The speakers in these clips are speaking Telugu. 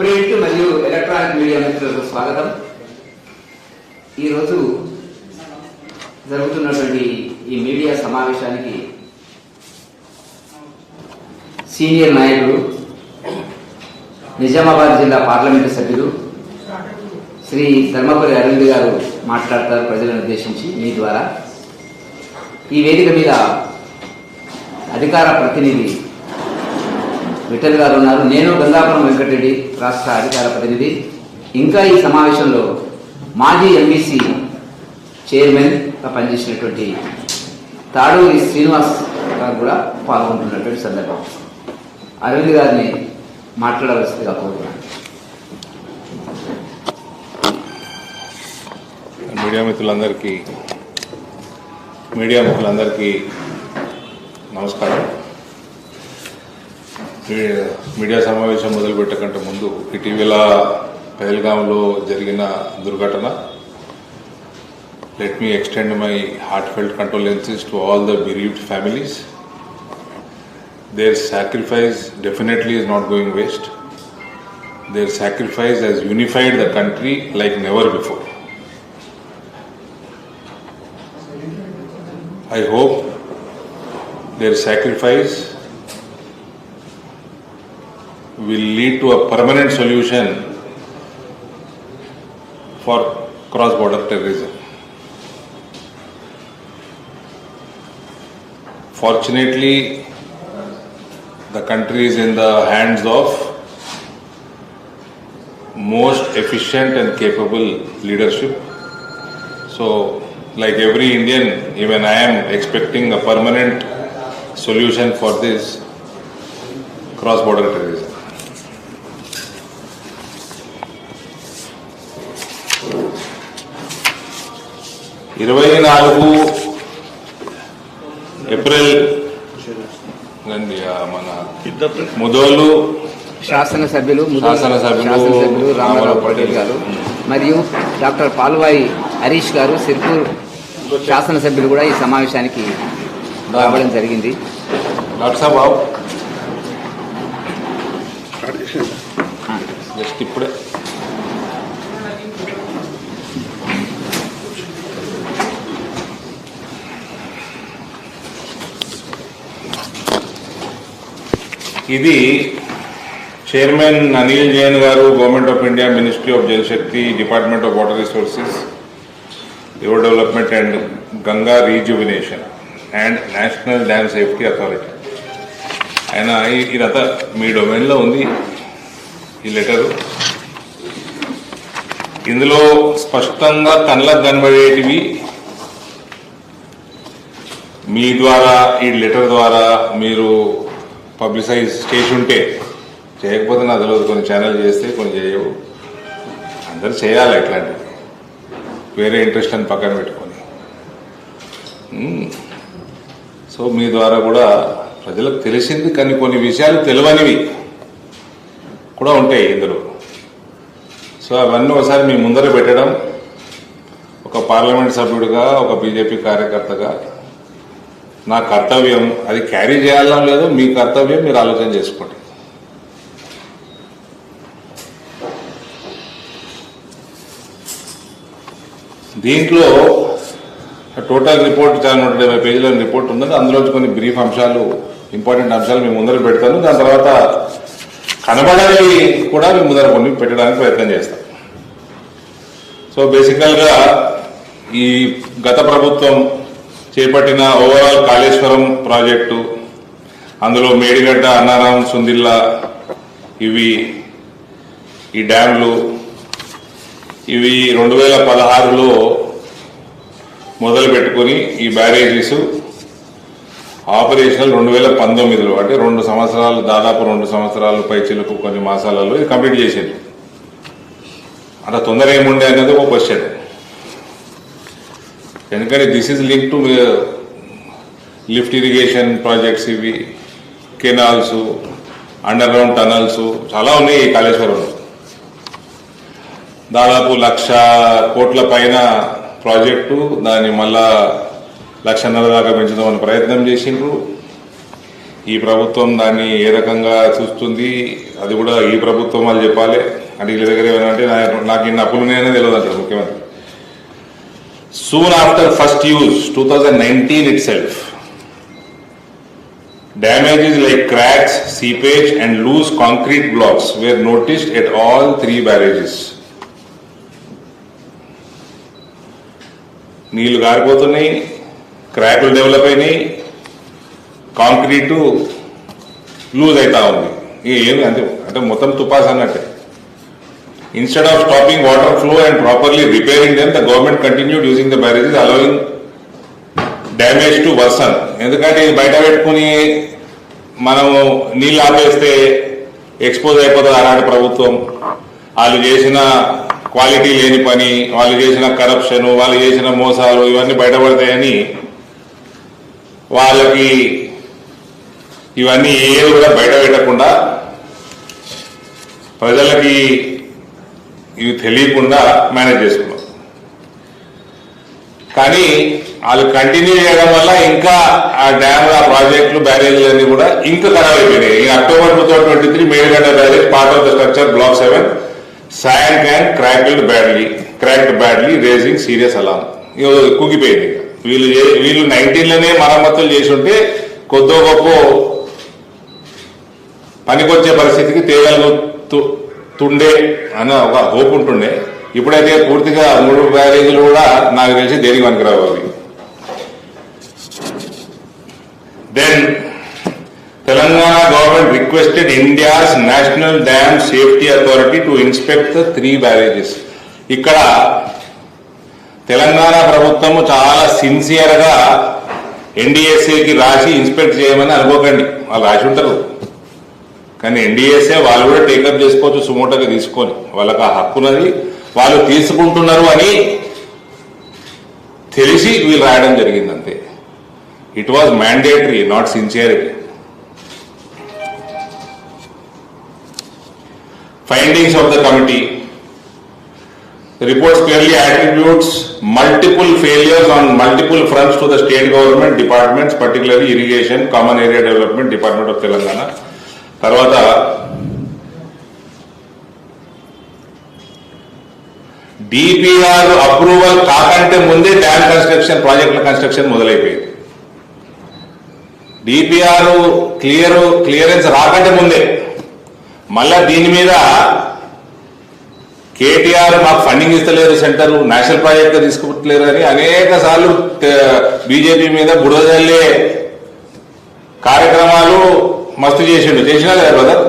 ప్రింట్ మరియు ఎలక్ట్రానిక్ మీడియా మిత్రులకు స్వాగతం. ఈరోజు జరుగుతున్నటువంటి ఈ మీడియా సమావేశానికి సీనియర్ నాయకుడు నిజామాబాద్ జిల్లా పార్లమెంటు సభ్యులు శ్రీ ధర్మపురి అరవింద్ గారు మాట్లాడతారు ప్రజలను ఉద్దేశించి మీ ద్వారా. ఈ వేదిక మీద అధికార ప్రతినిధి విఠల్ గారు ఉన్నారు. నేను గంగాపురం వెంకటరెడ్డి రాష్ట్ర అధికార ప్రతినిధి. ఇంకా ఈ సమావేశంలో మాజీ ఎంబీసీ చైర్మన్గా పనిచేసినటువంటి తాడూరి శ్రీనివాస్ గారు కూడా పాల్గొంటున్నటువంటి సందర్భం. అరవింద్ గారిని మాట్లాడవలసిందిగా కోరుతున్నాను. మీడియా మిత్రులందరికీ మీడియా మిత్రులందరికీ నమస్కారం. మీడియా సమావేశం మొదలు పెట్టకంటే ముందు ఇటీవల పెహల్గాంలో జరిగిన దుర్ఘటన. Let me extend my heartfelt condolences to all the bereaved families their sacrifice definitely is not going waste their sacrifice has unified the country like never before I hope their sacrifice will lead to a permanent solution for cross border terrorism. Fortunately, the country is in the hands of most efficient and capable leadership. So, like every Indian, even I am expecting a permanent solution for this cross border terrorism. ఇరవై నాలుగు ఏప్రిల్ మన ముదోలు శాసనసభ్యులు ముదోల్ శాసనసభ్యులు రామారావు పటేల్ గారు మరియు డాక్టర్ పాల్వాయి హరీష్ గారు సిర్పూర్ శాసనసభ్యులు కూడా ఈ సమావేశానికి రావడం జరిగింది. డాక్టర్ సాబ్ జస్ట్ ఇప్పుడే. ఇది చైర్మన్ అనిల్ జైన్ గారు government of India ministry of Jalshakti department of water resources river development and Ganga rejuvenation and national dam safety authority ఆయన ఈ- ఇదంతా మీ డొమైన్లో ఉంది ఈ లెటరు. ఇందులో స్పష్టంగా కళ్ళకు కనబడేటివి మీ ద్వారా ఈ లెటర్ ద్వారా మీరు పబ్లిసైజ్ చేసి ఉంటే చేయకపోతే నా తెలియదు కొన్ని ఛానల్ చేస్తే కొన్ని చేయవు. అందరు చేయాలి ఇట్లాంటివి వేరే ఇంట్రెస్ట్ అని పక్కన పెట్టుకొని. సో మీ ద్వారా కూడా ప్రజలకు తెలిసింది కానీ కొన్ని విషయాలు తెలియనివి కూడా ఉంటాయి ఇందులో. సో అవన్నీ ఒకసారి మీ ముందర పెట్టడం ఒక పార్లమెంట్ సభ్యుడిగా ఒక బీజేపీ కార్యకర్తగా నా కర్తవ్యం అది క్యారీ చేయాలా లేదో మీ కర్తవ్యం మీరు ఆలోచన చేసుకోండి. దీంట్లో టోటల్ రిపోర్ట్ చాలా నూట డెబ్బై పేజీల రిపోర్ట్ ఉన్నది. అందులో కొన్ని బ్రీఫ్ అంశాలు ఇంపార్టెంట్ అంశాలు మేము ముందర పెడతాను. దాని తర్వాత కనబడని కూడా మేము ముందర కొన్ని పెట్టడానికి ప్రయత్నం చేస్తాం. సో బేసికల్గా ఈ గత ప్రభుత్వం చేపట్టిన ఓవరాల్ కాళేశ్వరం ప్రాజెక్టు అందులో మేడిగడ్డ అన్నారం సుందిల్లా ఇవి ఈ డ్యాంలు ఇవి రెండు వేల పదహారులో మొదలు పెట్టుకొని ఈ బ్యారేజెస్ ఆపరేషనల్ రెండు వేల పంతొమ్మిదిలో అంటే రెండు సంవత్సరాలు దాదాపు రెండు సంవత్సరాలు పై చిలుకు కొన్ని మాసాలలో ఇది కంప్లీట్ చేసేది అంత తొందర ఏముండే అనేది ఒక క్వశ్చన్ ఎందుకంటే this is link to lift irrigation projects ఇవి కెనాల్స్ అండర్ గ్రౌండ్ టనల్స్ చాలా ఉన్నాయి ఈ కాళేశ్వరంలో. దాదాపు లక్ష కోట్ల పైన ప్రాజెక్టు దాన్ని మళ్ళా లక్షన్నర దాకా పెంచుదామని ప్రయత్నం చేసిండ్రు. ఈ ప్రభుత్వం దాన్ని ఏ రకంగా చూస్తుంది అది కూడా ఈ ప్రభుత్వం వాళ్ళు చెప్పాలి. అంటే వీళ్ళ దగ్గర ఏమంటే నాకు ఇన్ని అప్పులు ఉన్నాయనే తెలియదు అంటారు ముఖ్యమంత్రి. Soon after first use two thousand nineteen itself Damages like cracks, seepage, and loose concrete blocks were noticed at all three barrages. నీళ్ళు గారిపోతున్నాయి క్రాకులు డెవలప్ అయినాయి కాంక్రీటు లూజ్ అవుతా ఉంది ఇక ఏమి అంతే అంటే మొత్తం తుపాస్ అన్నట్టే instead of stopping water flow and properly repairing then the government continue using the barrages allowing damage to worsen ఎందుకంటే ఇది బయట పెట్టుకుని మనము నీళ్ళు ఆపేస్తే ఎక్స్పోజ్ అయిపోతుంది అలాంటి ప్రభుత్వం. వాళ్ళు చేసిన క్వాలిటీ లేని పని వాళ్ళు చేసిన కరప్షన్ వాళ్ళు చేసిన మోసాలు ఇవన్నీ బయటపడతాయని వాళ్ళకి ఇవన్నీ ఏది కూడా బయట పెట్టకుండా ప్రజలకి ఇవి తెలియకుండా మేనేజ్ చేసుకున్నాం. కానీ వాళ్ళు కంటిన్యూ చేయడం వల్ల ఇంకా ఆ డ్యామ్ ఆ ప్రాజెక్టులు బ్యారేజ్లు అన్ని కూడా ఇంకా ఖరాబ్ అయిపోయినాయి. ఈ October two thousand twenty three Medigadda barrage part of the structure block seven sand can cracked badly cracked badly raising serious alarm కుగిపోయింది వీళ్ళు వీళ్ళు నైన్టీన్లోనే మరమ్మతులు చేసి ఉంటే కొద్దో గొప్ప పనికొచ్చే పరిస్థితికి తుండే అని ఒక హోప్ ఉంటుండే. ఇప్పుడైతే పూర్తిగా మూడు బ్యారేజీలు కూడా నాకు తెలిసి దేనికి పనికిరావు అవి then Telangana government requested India's national dam safety authority to inspect the three barrages ఇక్కడ తెలంగాణ ప్రభుత్వం చాలా సిన్సియర్గా ఎన్డీఎస్ఏకి రాసి ఇన్స్పెక్ట్ చేయమని అనుకోకండి. వాళ్ళు రాసి ఉంటారు. కానీ ఎన్డీఎస్ఏ వాళ్ళు కూడా టేకప్ చేసుకోవచ్చు సుమోటోగా తీసుకొని. వాళ్ళకి ఆ హక్కునది వాళ్ళు తీసుకుంటున్నారు అని తెలిసి వీళ్ళు రాయడం జరిగింది అంతే it was mandatory not sincerity findings of the committee reports clearly attitudes multiple failures on multiple fronts to the state government departments particularly irrigation common area development department of Telangana తర్వాత డిపిఆర్ అప్రూవల్ కాకంటే ముందే డ్యామ్ కన్స్ట్రక్షన్ ప్రాజెక్టుల కన్స్ట్రక్షన్ మొదలైపోయింది. డిపిఆర్ క్లియర్ క్లియరెన్స్ రాకంటే ముందే. మళ్ళా దీని మీద కేటీఆర్ మాకు ఫండింగ్ ఇస్తలేరు సెంటర్ నేషనల్ ప్రాజెక్ట్ తీసుకుంటలేరు అని అనేక సార్లు బీజేపీ మీద బురద జల్లే కార్యక్రమాలు మస్తు చేసిండు. చేసినా కదా బ్రదర్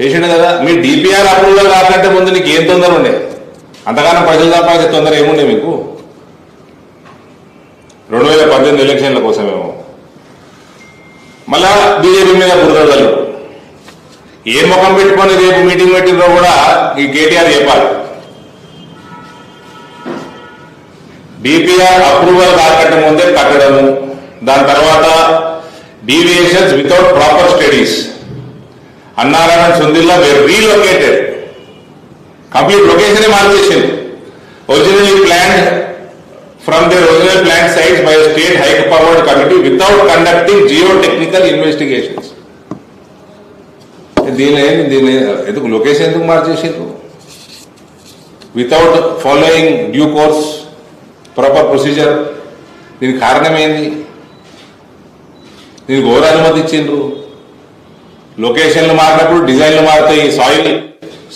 చేసిండు కదా? మీ డిపిఆర్ అప్రూవల్ కాకంటే ముందు నీకు ఏం తొందర ఉండే అంతగానో ప్రజలు సంపాదించే తొందర ఏముండే మీకు? రెండు వేల పద్దెనిమిది ఎలక్షన్ల కోసమేమో. మళ్ళా బీజేపీ మీద బురద ఏ ముఖం పెట్టుకొని రేపు మీటింగ్ పెట్టిందో కూడా ఈ కేటీఆర్ చెప్పాలి. డిపిఆర్ అప్రూవల్ కాకంటే ముందే కట్టడము దాని తర్వాత deviations without proper studies Annaram Sundilla were relocated complete location మార్చేసింది. Originally plan from the original plan sites by state high powered committee without conducting geotechnical investigations దీని దీని ఎందుకు లొకేషన్ ఎందుకు మార్చేసారు without following due course proper procedure దీనికి కారణం ఏంది? దీనికి ఎవరు అనుమతి ఇచ్చిండ్రు లొకేషన్లు మారినప్పుడు డిజైన్లు మారుతాయి సాయిల్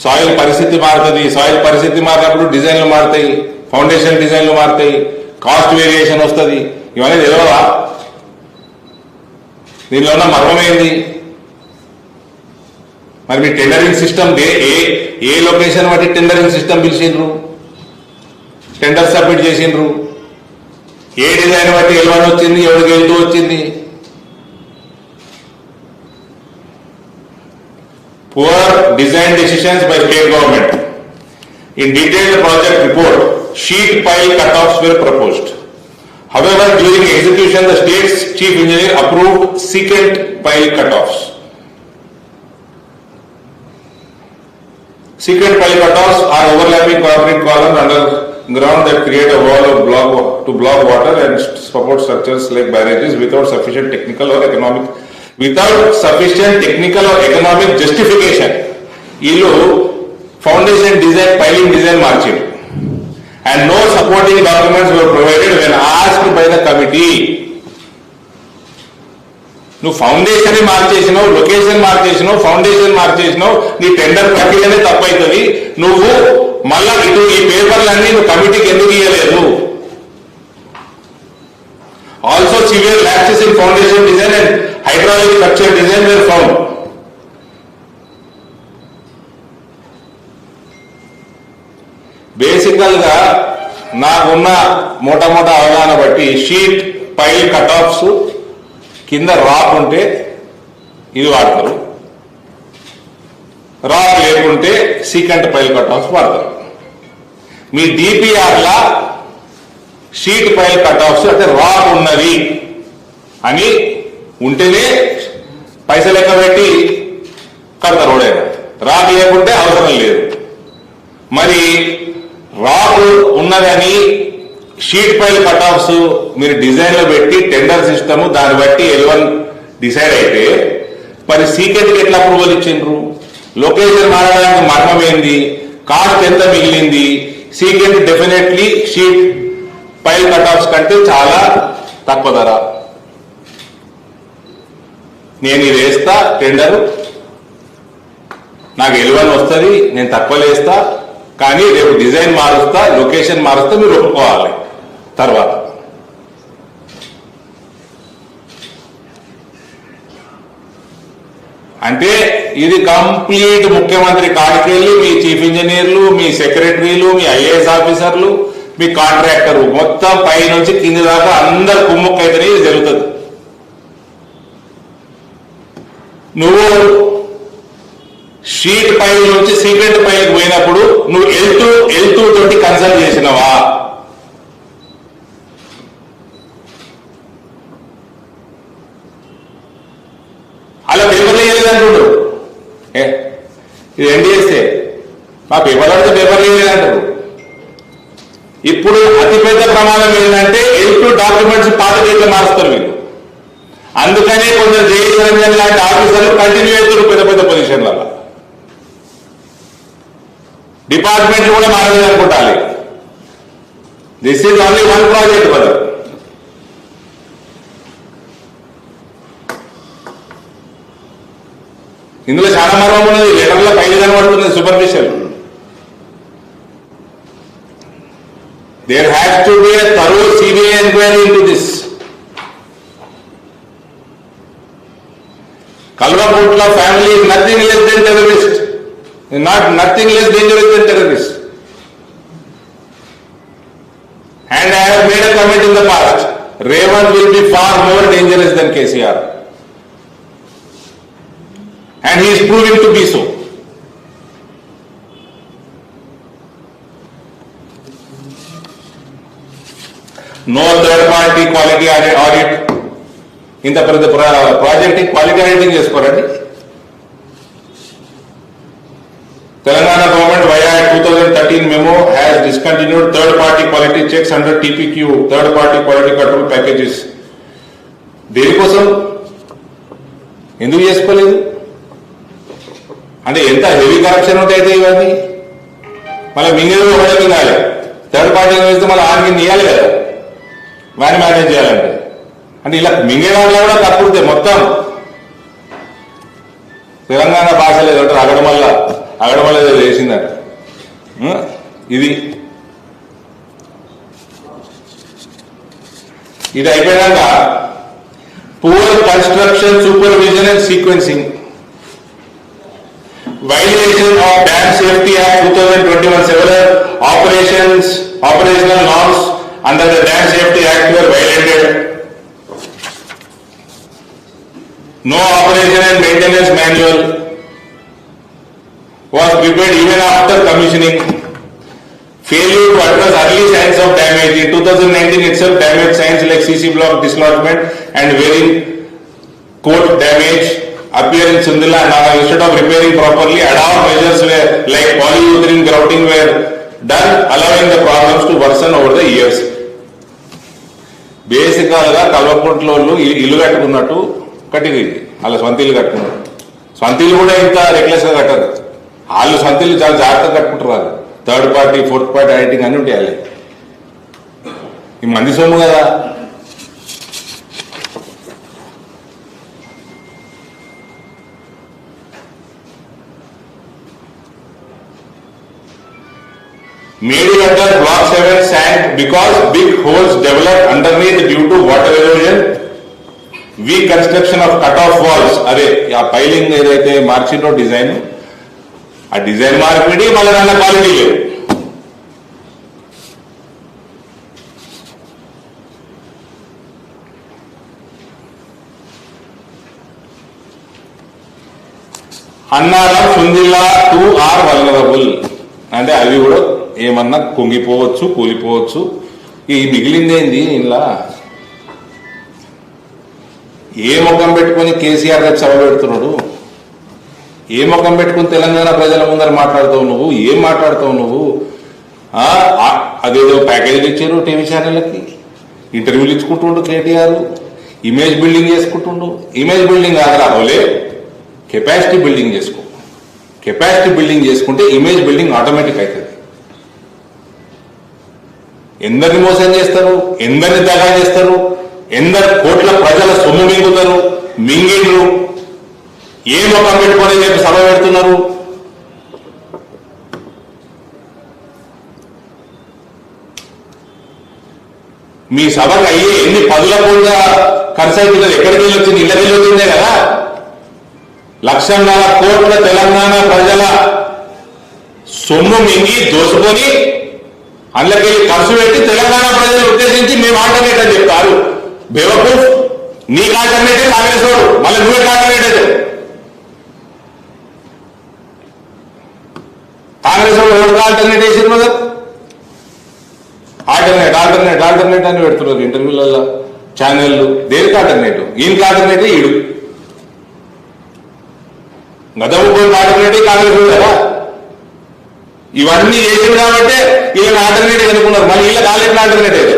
సాయిల్ పరిస్థితి మారుతుంది సాయిల్ పరిస్థితి మారినప్పుడు డిజైన్లు మారుతాయి ఫౌండేషన్ డిజైన్లు మారుతాయి కాస్ట్ వేరియేషన్ వస్తుంది. ఇవన్నీ తెలియవా దీనిలో ఉన్న మర్మం ఏంది? మరి మీ టెండరింగ్ సిస్టమ్ ఏ ఏ లొకేషన్ బట్టి టెండరింగ్ సిస్టమ్ పిలిచిండ్రు? టెండర్ సబ్మిట్ చేసిండ్రు. ఏ డిజైన్ బట్టి ఎలవన్ వచ్చింది ఎవరికి వెళ్తూ వచ్చింది? Poor design decisions by state government. In detailed project report, sheet pile cutoffs were proposed. However, during execution, the state's chief engineer approved secant pile cutoffs. Secant pile cutoffs are overlapping concrete columns underground that create a wall block to block water and support structures like barrages without sufficient technical or economic without sufficient technical or economic justification వీళ్ళు ఫౌండేషన్ డిజైన్ పైలింగ్ డిజైన్ మార్చారు and no supporting documents were provided when asked by the committee నువ్వు ఫౌండేషన్ మార్చేసినావు లొకేషన్ మార్చేసినావు ఫౌండేషన్ మార్చేసినావు నీ టెండర్ ప్రక్రియనే తప్పైతుంది నువ్వు మళ్ళా ఇటు ఈ పేపర్లన్నీ నువ్వు కమిటీకి ఎందుకు ఇవ్వలేదు also severe lapses in foundation design and hydraulic structure design were found. బేసికల్గా నాకున్న మోటా అవగాహన బట్టి షీట్ పైల్ కట్ ఆఫ్స్ కింద రాక్ ఉంటే ఇది వాడతారు రాక్ లేకుంటే సీకెంట్ పైల్ కట్ ఆఫ్స్ వాడతారు మీ డిపిఆర్ లా షీట్ పైల్ కట్ ఆఫ్స్ అంటే రాక్ ఉన్నది అని ఉంటేనే పైసలు లెక్క పెట్టి కడతారు ఎవడైనా రాక్ లేకుంటే అవసరం లేదు. మరి రాక్ ఉన్నదని షీట్ పైల్ కట్ ఆఫ్స్ మీరు డిజైన్లో పెట్టి టెండర్ సిస్టమ్ దాన్ని బట్టి ఎల్వన్ డిసైడ్ అయితే మరి సీకెట్కి ఎట్లా అప్రూవల్ ఇచ్చిండ్రు? లొకేషన్ మారడానికి మర్మం ఏంది కాస్ట్ ఎంత మిగిలింది? సీకెట్ డెఫినెట్లీ షీట్ పైల్ కటాఫ్స్ కంటే చాలా తక్కువ ధర. నేను ఇది వేస్తా టెండర్. నాకు ఎలువన్ వస్తుంది నేను తక్కువ వేస్తా కానీ రేపు డిజైన్ మారుస్తా లొకేషన్ మారుస్తా మీరు ఒప్పుకోవాలి. తర్వాత. అంటే ఇది కంప్లీట్ ముఖ్యమంత్రి కాడికి వెళ్ళి మీ చీఫ్ ఇంజనీర్లు మీ సెక్రటరీలు మీ ఐఏఎస్ ఆఫీసర్లు మీ కాంట్రాక్టర్ మొత్తం పై నుంచి కింది దాకా అందరు కుమ్ముక్కైతేనే ఇది జరుగుతుంది. నువ్వు షీట్ పై నుంచి సీక్రెట్ పైకి పోయినప్పుడు నువ్వు ఎల్తూ ఎల్తూ తోటి కన్సల్ట్ చేసినవా? అలా పేపర్లు వేయలేదంటుడు ఏ ఇది ఏం చేస్తే మా పేపర్ అంటే పేపర్లు వేయలేదంటారు ఇప్పుడు అతిపెద్ద ప్రమాదం ఏంటంటే ఎల్టూ డాక్యుమెంట్స్ పాత డేట్లు మారుస్తారు మీరు. అందుకనే కొందరు జేఈ రంజన్ లాంటి ఆఫీసర్లు కంటిన్యూ అవుతారు పెద్ద పెద్ద పొజిషన్లలో డిపార్ట్మెంట్ కూడా మారలేదు అనుకుంటాలి. This is only one project brother ఇందులో చాలా మర్మం ఉన్నది. లెటర్లో పైన కనబడుతుంది superficial There has to be a thorough CBI inquiry into this. Kalvakutla family is nothing less than terrorist. Not nothing less dangerous than terrorist. And I have made a comment in the past. Raymond will be far more dangerous than KCR. And he is proving to be so. No third party quality audit ఇంత పెద్ద project quality auditing చేసుకోరండి. Telangana government via two thousand thirteen memo has discontinued third party quality checks under TPQ third party quality control packages దేనికోసం? ఎందుకు చేసుకోలేదు? అంటే ఎంత హెవీ కరప్షన్ ఉంటాయితే ఇవన్నీ? మళ్ళీ మింగేది ఒకటే మింగాలి థర్డ్ పార్టీ వేస్తే మళ్ళీ ఆడికి ఇవ్వాలి కదా. వాడిని మేనేజ్ చేయాలంటే. అంటే ఇలా మింగే వాళ్ళు కూడా తప్పుడితే మొత్తం. తెలంగాణ భాష లేదు అంటారు అగడమల్ల అగడమల్ల ఏదో ఇది. ఇది అయిపోయాక poor construction supervision and sequencing violation of Dam Safety Act 2021 several operations, operational norms under the Dam Safety Act were violated. No operation and maintenance manual was prepared even after commissioning. Failure to address early signs of damage. In 2019 itself, damage signs like CC block dislodgement and wearing coat damage appear in Sundila. Now instead of repairing properly, ad-hoc measures were like polyurethane grouting were done, allowing the problems to worsen over the years. బేసికల్గా కల్వకుంట్లో ఇల్లు కట్టుకున్నట్టు కట్టింది. వాళ్ళ సొంత ఇల్లు కట్టుకున్నారు. సొంత ఇల్లు కూడా ఇంత రెగ్యులేషన్ కట్టదు. వాళ్ళు సొంత ఇల్లు చాలా జాగ్రత్తగా కట్టుకుంటారు వాళ్ళు. థర్డ్ పార్టీ ఫోర్త్ పార్టీ ఐటింగ్ అన్ని ఉంటాయి వాళ్ళే. ఈ మంది సొమ్ము కదా. Mediator block 7 sank because big holes developed underneath due to water erosion, weak construction of cut-off walls. అరే ఆ పైలింగ్ ఏదైతే మార్చిందో డిజైన్ ఆ డిజైన్ మార్పిడి మళ్ళీ నన్న క్వాలిటీ లేవు Annaram Sundilla two are vulnerable అంటే అవి కూడా ఏమన్నా కుంగిపోవచ్చు కూలిపోవచ్చు. ఈ మిగిలిందేంది? ఇలా. ఏ ముఖం పెట్టుకొని కేసీఆర్ రేపు సభ పెడుతున్నాడు? ఏ ముఖం పెట్టుకుని తెలంగాణ ప్రజల ముందర మాట్లాడుతావు నువ్వు? ఏం మాట్లాడుతావు నువ్వు? ఆ, అదేదో ప్యాకేజీలు ఇచ్చారు టీవీ ఛానళ్ళకి. ఇంటర్వ్యూలు ఇచ్చుకుంటుండు కేటీఆర్. ఇమేజ్ బిల్డింగ్ చేసుకుంటుండు. ఇమేజ్ బిల్డింగ్ కాదు కెపాసిటీ బిల్డింగ్ చేసుకో. కెపాసిటీ బిల్డింగ్ చేసుకుంటే ఇమేజ్ బిల్డింగ్ ఆటోమేటిక్ అవుతుంది. ఎందరిని మోసం చేస్తారు? ఎందరిని దగా చేస్తారు? ఎందరు కోట్ల ప్రజల సొమ్ము మింగుతారు? మింగిండ్రు ఏ ముఖం పెట్టుకొని రేపు సభ పెడుతున్నారు? మీ సభకు అయ్యే ఎన్ని పదుల కూడా ఖర్చు అవుతున్నది ఎక్కడికి వెళ్ళి వచ్చింది ఇళ్ళకి వెళ్ళి వచ్చిందే కదా? లక్షన్నర కోట్ల తెలంగాణ ప్రజల సొమ్ము మింగి దోసుకొని అందులోకెళ్ళి ఖర్చు పెట్టి తెలంగాణ ప్రజలు ఉద్దేశించి మేము ఆల్టర్నేట్ అని చెప్తారు? బేవకూఫ్ నీకు ఆల్టర్నేటివ్ కాంగ్రెస్ వాడు మళ్ళీ నువ్వే ఆల్టర్నేటివ్ కాంగ్రెస్ వాడు ఎవరికి ఆల్టర్నేట్ వేసింది కదా ఆల్టర్నేట్ ఆల్టర్నేట్ ఆల్టర్నేట్ అని పెడుతున్నారు ఇంటర్వ్యూలలో ఛానళ్ళు దేనికి ఆల్టర్నేటివ్ ఈయనకి ఆల్టర్నేటివ్ ఈడు. గతంలో కొన్ని ఆల్టర్నేటివ్ కాంగ్రెస్ ఉంది కదా? ఇవన్నీ చేసింది కాబట్టి వీళ్ళని ఆల్టర్నేటివ్ అనుకున్నారు మళ్ళీ వీళ్ళకి already alternative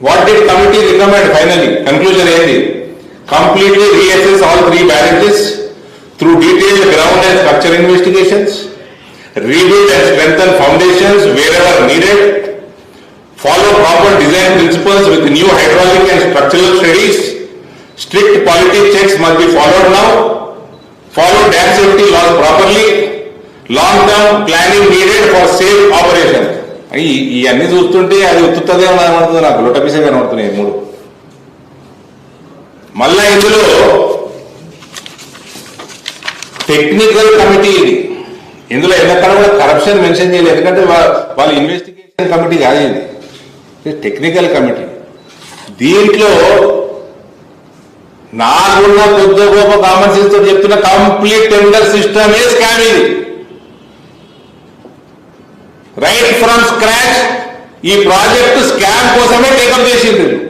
what the committee recommend finally conclusion ఏంది completely reassess all three balances through detail ground and structure investigations rebuild and strengthen foundations wherever needed, follow proper design principles with new hydraulic and structural studies, strict quality checks must be followed now, follow dam safety laws properly, long-term planning needed for safe operation. ఇవన్నీ చూస్తుంటే అది ఉత్తుతుందే కనబడుతుంది నాకు. లొటపిసే కనబడుతున్నాయి మూడు. మళ్ళా ఇందులో టెక్నికల్ కమిటీ ఇది. ఇందులో ఎక్కడ కూడా కరప్షన్ మెన్షన్ చేయలేదు. ఎందుకంటే వాళ్ళు వాళ్ళ ఇన్వెస్టిగేషన్ కమిటీ కాదు ఇది. టెక్నికల్ కమిటీ దీంట్లో నాకున్న కొద్ది గొప్ప కామన్ సెన్స్తో చెప్తున్న కంప్లీట్ టెండర్ సిస్టమే స్కామ్ ఇది? రైట్ ఫ్రమ్ స్క్రాచ్ ఈ ప్రాజెక్ట్ స్కామ్ కోసమే టేకప్ చేసింది.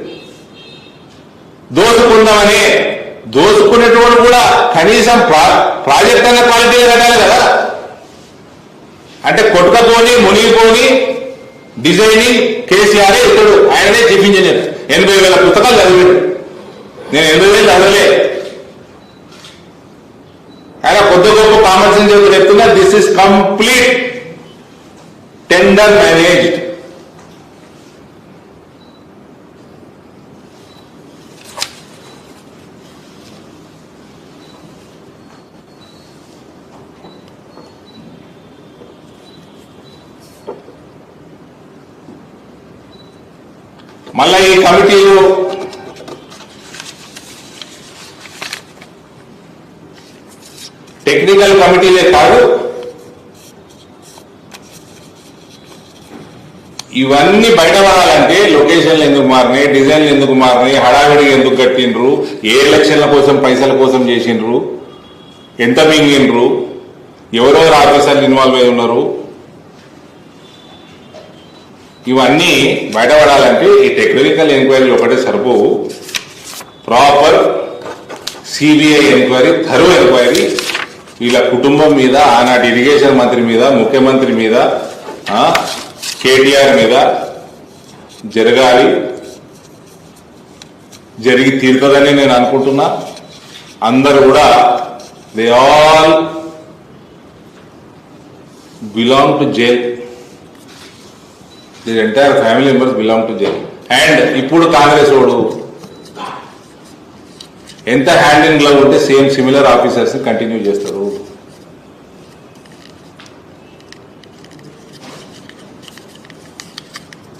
దోసుకుందామని దోసుకునేటోడు కూడా కనీసం ప్రా- ప్రాజెక్ట్ అన్న క్వాలిటీ కట్టాలి కదా. అంటే కొట్టుకపోని మునిగిపోని డిజైనింగ్ కేసీఆర్ ఇతడు ఆయననే చీఫ్ ఇంజనీర్ ఎనభై వేల పుస్తకాలు చదివాడు. నేను ఎనభై వేలు చదవలే ఆయన కొద్ది గొప్ప కామన్ సెన్స్ చెప్తున్నా this is complete tender managed మళ్ళా ఈ కమిటీలు టెక్నికల్ కమిటీలే కాదు. ఇవన్నీ బయటపడాలంటే లొకేషన్లు ఎందుకు మారినాయి డిజైన్లు ఎందుకు మారినాయి హడావిడిగా ఎందుకు కట్టిండ్రు ఏ ఎలక్షన్ల కోసం పైసల కోసం చేసిండ్రు ఎంత మింగిండ్రు ఎవరెవరు ఆఫీసర్లు ఇన్వాల్వ్ అయి ఉన్నారు. ఇవన్నీ బయటపడాలంటే ఈ టెక్నికల్ ఎంక్వైరీలు ఒకటే సరిపోవు. Proper CBI enquiry thorough enquiry వీళ్ళ కుటుంబం మీద ఆనాటి ఇరిగేషన్ మంత్రి మీద ముఖ్యమంత్రి మీద కేటీఆర్ మీద జరగాలి. జరిగి తీరుతుందని నేను అనుకుంటున్నా. అందరు కూడా they all belong to jail the entire family members belong to jail and ఇప్పుడు కాంగ్రెస్ వాడు ఎంత హ్యాండ్ ఇన్ గ్లవ్ ఉంటే సేమ్ సిమిలర్ ఆఫీసర్స్ కంటిన్యూ చేస్తారు.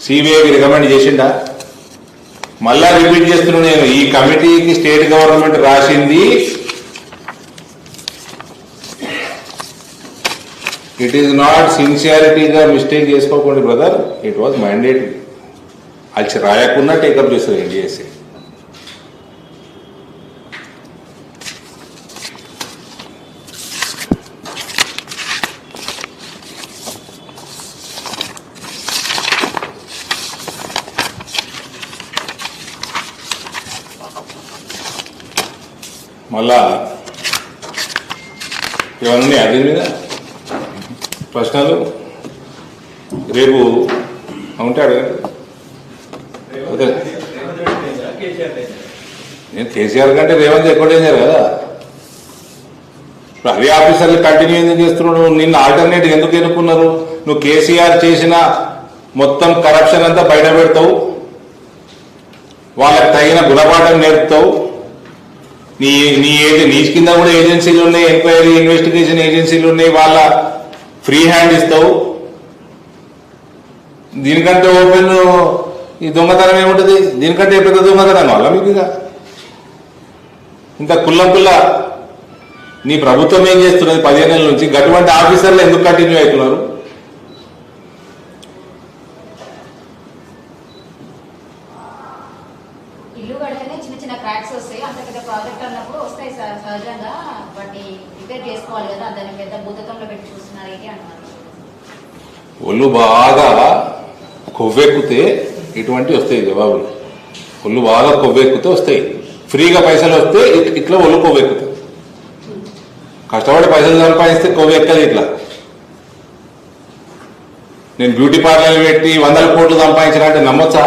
సిబిఐకి రికమెండ్ చేసిండా? మళ్ళా రిపీట్ చేస్తున్నా నేను. ఈ కమిటీకి స్టేట్ గవర్నమెంట్ రాసింది. ఇట్ ఈస్ నాట్ సిన్సియారిటీగా మిస్టేక్ చేసుకోకండి బ్రదర్ ఇట్ వాజ్ మ్యాండేటరీ అది రాయకుండా టేకప్ చేస్తారు ఎన్డీఎస్ఏ మళ్ళా ఏమన్నా అదే మీద ప్రశ్నలు రేపు ఉంటే అడగండి అదే. నేను కేసీఆర్ కంటే రేవంత్ ఎక్కువ డేంజర్ కదా ఇప్పుడు కంటిన్యూ ఎందుకు చేస్తున్నాడు? నిన్ను ఆల్టర్నేట్ ఎందుకు ఎన్నుకున్నారు? నువ్వు కేసీఆర్ చేసిన మొత్తం కరప్షన్ అంతా బయట పెడతావు. వాళ్ళకి తగిన గుణపాఠం నేర్పుతావు. నీ నీ ఏజె నీ కింద కూడా ఏజెన్సీలు ఉన్నాయి ఎంక్వైరీ ఇన్వెస్టిగేషన్ ఏజెన్సీలు ఉన్నాయి వాళ్ళ ఫ్రీ హ్యాండ్ ఇస్తావు. దీనికంటే ఓపెన్ ఈ దొంగతనం ఏముంటుంది? దీనికంటే పెద్ద దొంగతనం వాళ్ళ మీకు ఇంత కుల్లం కుల్ల నీ ప్రభుత్వం ఏం చేస్తున్నది? పదిహేను నెలల నుంచి అటువంటి ఆఫీసర్లు ఎందుకు కంటిన్యూ అవుతున్నారు? ఒళ్ళు బాగా కొవ్వెక్కితే ఇటువంటి వస్తాయి జవాబులు. ఒళ్ళు బాగా కొవ్వెక్కితే వస్తాయి. ఫ్రీగా పైసలు వస్తే ఇట్- ఇట్లా ఒళ్ళు కొవ్వెక్కుతుంది కష్టపడి పైసలు సంపాదిస్తే కొవ్వెక్కదు ఇట్లా. నేను బ్యూటీ పార్లర్ పెట్టి వందల కోట్లు సంపాదించిన అంటే నమ్మొచ్చా?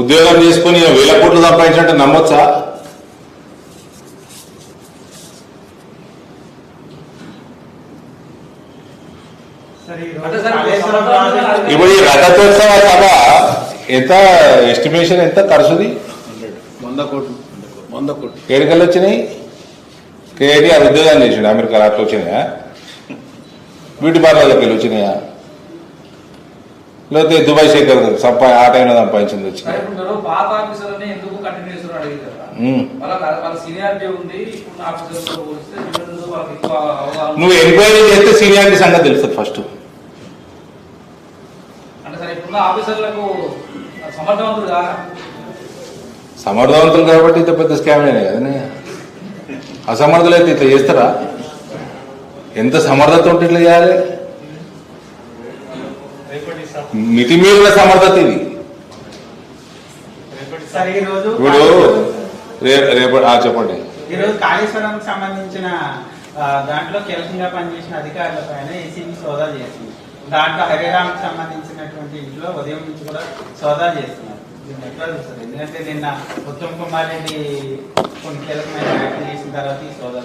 ఉద్యోగం చేసుకుని వేల కోట్లు సంపాదించినట్టే నమ్మొచ్చా? ఇప్పుడు ఈ రథోత్సవ సభ ఎంత ఎస్టిమేషన్ ఎంత ఖర్చుది? వంద కోట్లు. వంద కోట్లు. ఏడుకలు వచ్చినాయి? కేటీఆర్ ఉద్యోగం చేసిండు అమెరికా అట్లా వచ్చినాయా? బ్యూటీ పార్లర్లోకి వెళ్ళి వచ్చినాయా? లేకపోతే దుబాయ్ శేఖర్ సంపా ఆ టైంలో సంపాదించింది వచ్చింది? ఇప్పుడు నువ్వు ఎంక్వైరీ చేస్తే సీనియారిటీ సంగతి తెలుస్తుంది ఫస్ట్. అంటే సరే ఇప్పుడున్న ఆఫీసర్లకు సమర్థవంతులు కాదా సమర్థవంతులు కాబట్టి ఇంత పెద్ద స్కామ్ అయినా కదనే అసమర్థులు అయితే ఇట్లా చేస్తారా? ఎంత సమర్థత ఉంటే ఇట్లా చేయాలి? మితిమీరిన సమర్థత ఇది. ఇప్పుడు రేపు చెప్పండి. ఈ రోజు కాళేశ్వరం సంబంధించిన దాంట్లో కీలకంగా పనిచేసిన అధికారుల పైన ఏసీబీ సోదా చేసింది. దాంట్లో హరిరామ్కి సంబంధించినటువంటి ఇంట్లో ఉదయం నుంచి కూడా సోదా చేస్తున్నారు ఎందుకంటే నిన్న ఉత్తమ్ కుమార్ రెడ్డి కొన్ని కీలకమైన వ్యాఖ్యలు చేసిన తర్వాత ఈ సోదా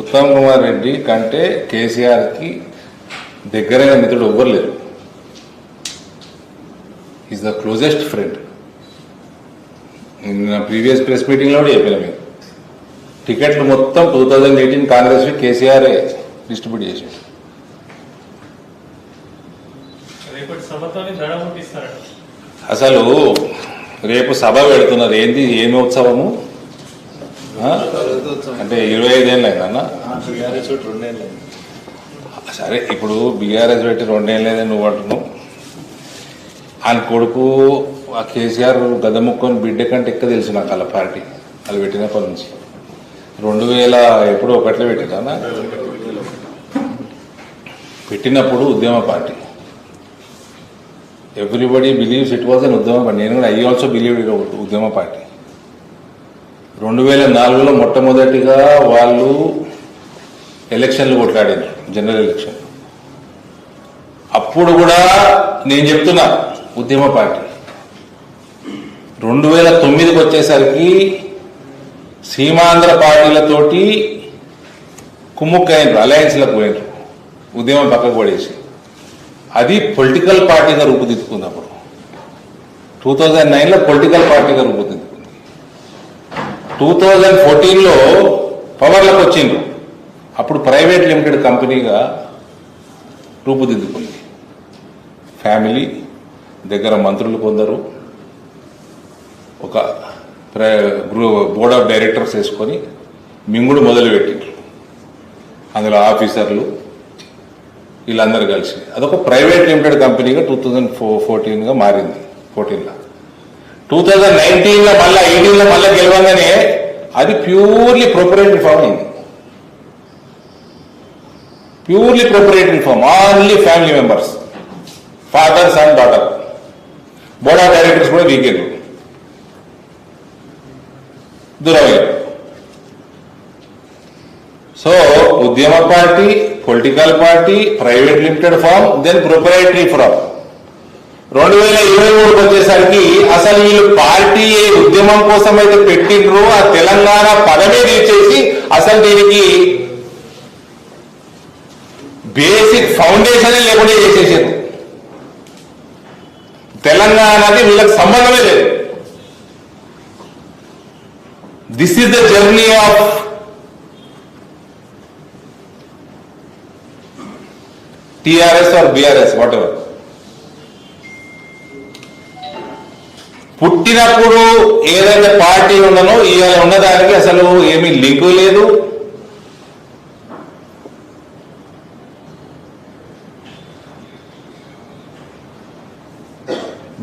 ఉత్తమ్ కుమార్ రెడ్డి కంటే కేసీఆర్కి దగ్గరైన మిత్రుడు ఎవ్వరు లేరు ఈజ్ ద క్లోజెస్ట్ ఫ్రెండ్ నిన్న ప్రీవియస్ ప్రెస్ మీటింగ్లో కూడా చెప్పిన మీకు టికెట్లు మొత్తం two thousand eighteen Congress KCR distribute చేసాడు. రేపటి దడ అసలు రేపు సభ పెడుతున్నారు ఏంది? ఏమి ఉత్సవము అంటే ఇరవై ఐదేళ్ళైందన్న బీఆర్ఎస్ రెండేళ్ళు సరే ఇప్పుడు బీఆర్ఎస్ పెట్టి రెండేళ్ళేదని నువ్వు అంటున్నావు. ఆయన కొడుకు ఆ కేసీఆర్ గదముక్కొని బిడ్డ కంటే ఎక్కువ తెలుసు నాకు అలా పార్టీ. అది పెట్టినప్పటి నుంచి. రెండు వేల ఎప్పుడు ఒకట్లో పెట్టినా పెట్టినప్పుడు ఉద్యమ party. Everybody believes it was an ఉద్యమ పార్టీ నేను కూడా ఐ ఆల్సో బిలీవ్ ఇట్ ఉద్యమ పార్టీ రెండు వేల నాలుగులో మొట్టమొదటిగా వాళ్ళు ఎలక్షన్లు కొట్లాడారు జనరల్ ఎలక్షన్ అప్పుడు కూడా నేను చెప్తున్నా ఉద్యమ పార్టీ రెండు వేల తొమ్మిదికి వచ్చేసరికి సీమాంధ్ర పార్టీలతోటి కుమ్ముక్కైనరు అలయన్స్లకు పోయినరు. ఉద్యమం పక్కకు పడేసి. అది పొలిటికల్ పార్టీగా రూపుదిద్దుకుంది అప్పుడు. టూ థౌజండ్ నైన్లో పొలిటికల్ పార్టీగా రూపుదిద్దుకుంది. టూ థౌజండ్ ఫోర్టీన్లో పవర్లకు వచ్చిండ్రు అప్పుడు ప్రైవేట్ లిమిటెడ్ కంపెనీగా రూపుదిద్దుకుంది. ఫ్యామిలీ దగ్గర మంత్రులు కొందరు ఒక గ్రూ బోర్డ్ ఆఫ్ డైరెక్టర్స్ వేసుకొని మింగుడు మొదలుపెట్టిండ్రు. అందులో ఆఫీసర్లు వీళ్ళందరూ కలిసి. అదొక ప్రైవేట్ లిమిటెడ్ కంపెనీగా టూ థౌజండ్ ఫో ఫోర్టీన్గా మారింది ఫోర్టీన్లో. టూ థౌజండ్ నైన్టీన్లో మళ్ళీ ఎయిటీన్లో మళ్ళీ గెలవంగానే అది ప్యూర్లీ ప్రొపరేటరీ ఫామ్ అయింది. Purely proprietary firm only family members. Father son daughter board of directors కూడా వీకెండ్. దూరమయ్యారు సో ఉద్యమ party political party private limited firm then proprietary firm రెండు వేల ఇరవై మూడుకి వచ్చేసరికి అసలు వీళ్ళు పార్టీ ఏ ఉద్యమం కోసం అయితే పెట్టిండ్రు ఆ తెలంగాణ పదమే తీసేసి అసలు దీనికి బేసిక్ ఫౌండేషన్ లేకుండా చేసేసారు తెలంగాణకి వీళ్ళకి సంబంధమే లేదు. This is the journey of TRS or BRS whatever పుట్టినప్పుడు ఏదైతే పార్టీ ఉన్ననో ఇవాళ ఉన్నదానికి అసలు ఏమీ లింకు లేదు.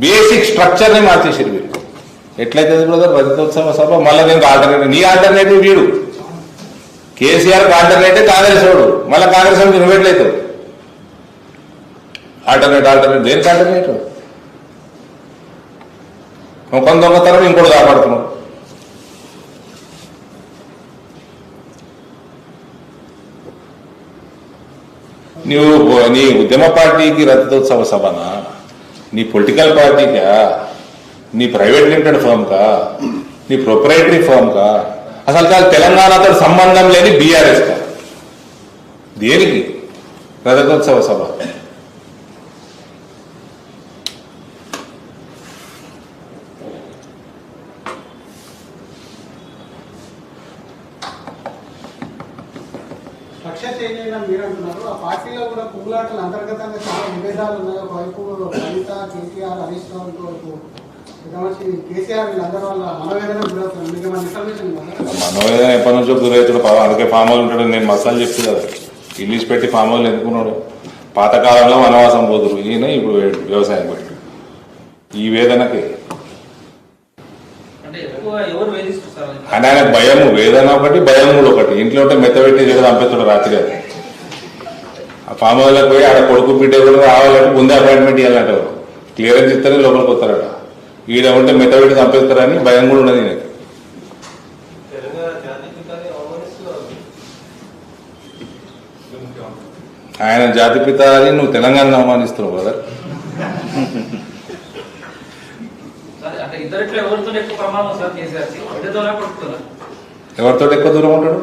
బేసిక్ స్ట్రక్చర్ని మార్చేసారు వీళ్ళు. ఎట్లయితే బ్రదర్ రజతోత్సవ సభ మళ్ళీ నేను ఆల్టర్నేటివ్ నీ ఆల్టర్నేటివ్ వీడు. కేసీఆర్ ఆల్టర్నేటివ్ కాంగ్రెస్ వాడు. మళ్ళీ కాంగ్రెస్ వాడికి నువ్వు ఎట్లయితావు ఆల్టర్నేట్ ఆల్టర్నేట్. దేనికి ఆల్టర్నేట్? కొంత దొంగతనం ఇంకోటి కాపాడుతున్నావు నీవు నీ ఉద్యమ పార్టీకి రథోత్సవ సభనా? నీ పొలిటికల్ పార్టీకా? నీ ప్రైవేట్ లిమిటెడ్ ఫర్మ్ నీ ప్రొపరేటరీ ఫర్మ్ అసలు కాదు తెలంగాణతో సంబంధం లేని బీఆర్ఎస్ కా దేనికి? రథోత్సవ సభ లక్ష్య చేంజ్ అయినా మీరు అంటున్నారు ఆ పార్టీలో కూడా పువ్వులాటలు అంతర్గతంగా చాలా విభేదాలు ఉన్నాయి. ఒకవైపు కవిత కేసీఆర్ హరీష్ రావు వాళ్ళ మనవేదన ఎప్పటి నుంచో గురవుతాడు పాపం అందుకే ఫామ్ హౌస్ ఉంటాడు. నేను మసాలు చెప్తు కదా ఇల్లీస్ పెట్టి ఫామ్ హౌస్ ఎందుకున్నాడు పాతకాలంలో వనవాసం పోదురు ఈయన ఇప్పుడు వ్యవసాయం పెట్టు. ఈ వేదనకి. ఆయన భయం వేదన ఒకటి భయం కూడా ఒకటి. ఇంట్లో ఉంటే మెత్త పెట్టి చేయడం చంపేస్తాడు రాత్రి అది. ఆ ఫామ్ హౌస్లోకి పోయి ఆడ కొడుకు బిడ్డ కూడా రావాలంటే ముందే అపాయింట్మెంట్ ఇవ్వాలంట క్లియరెన్స్ ఇస్తేనే లోపలికి వస్తారట. ఈడ ఉంటే మెత్త పెట్టి చంపేస్తారని భయం కూడా ఉన్నది ఈయనకి. ఆయన జాతిపిత అని నువ్వు తెలంగాణ అవమానిస్తున్నావు బ్రదర్ ఎవరితో ఎక్కువ దూరం ఉంటాడు?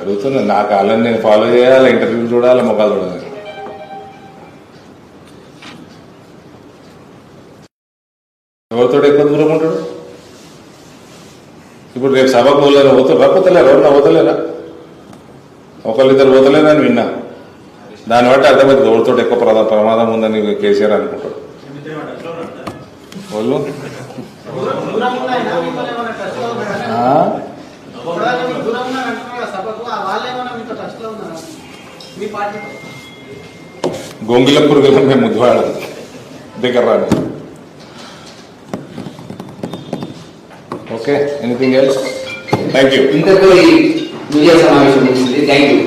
అడుగుతున్నా నా కాళ్ళని నేను ఫాలో చేయాలి ఇంటర్వ్యూలు చూడాలి మొక్కలు చూడాలి ఎవరితో ఎక్కువ దూరం ఉంటాడు? ఇప్పుడు రేపు సభకు పోలేరు? పోతలేరా? ఎవరన్నా పోతలేరా? ఒకళ్ళిద్దరు పోతలేదని విన్నా. దాన్ని బట్టి అర్థమైంది ఎవరితో ఎక్కువ ప్రమాదం ప్రమాదం ఉందని కేసీఆర్ అనుకుంటాడు. వాళ్ళు? దూరం ఉన్నాయినా మిమ్మల్ని ఏమైనా టచ్లో ఉన్నారా ఆ? ఇప్పటిదాకా మీకు దూరం ఉన్నారు? అంటున్నారు సభకు మీతో ఉన్నారా మీ పార్టీతో గొంగిల పురుగుల మేము ముద్దువాడం దగ్గర రాను. Okay anything else thank you ఇంతతో ఈ మీడియా సమావేశం ముగిసింది. Thank you